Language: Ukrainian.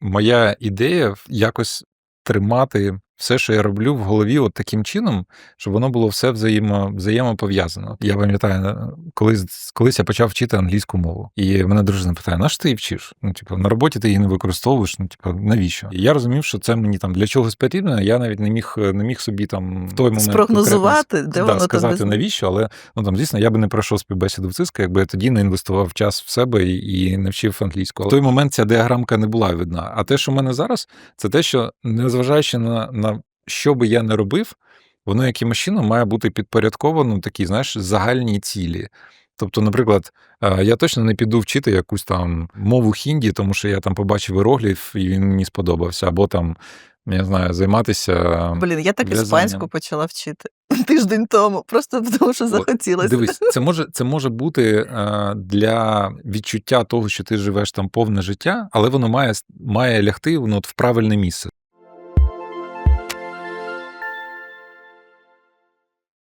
моя ідея якось тримати все, що я роблю в голові, от таким чином, щоб воно було все взаємо, взаємопов'язано. Я пам'ятаю, е, колись, колись я почав вчити англійську мову, і мене дружина питає: на що ти її вчиш? Ну, типу, на роботі ти її не використовуєш. Ну, типу, навіщо? І я розумів, що це мені там для чогось потрібно. Я навіть не міг не міг собі там в той момент Спрогнозувати, де да, воно сказати тебе навіщо, але ну там звісно, я би не пройшов співбесіду в ЦИСКа, якби я тоді не інвестував час в себе і, і не вчив англійську. В той момент ця діаграмка не була видна. А те, що в мене зараз, це те, що незважаючи на, на що би я не робив, воно якимось чином має бути підпорядковано такі, знаєш, загальні цілі. Тобто, наприклад, е, я точно не піду вчити якусь там мову хінді, тому що я там побачив іерогліф, і він мені сподобався, або там, я знаю, займатися. Блін, я так в'язанням. іспанську почала вчити тиждень тому, просто тому що захотілося. Дивись, це може, це може бути е, для відчуття того, що ти живеш там повне життя, але воно має, має лягти воно от в правильне місце.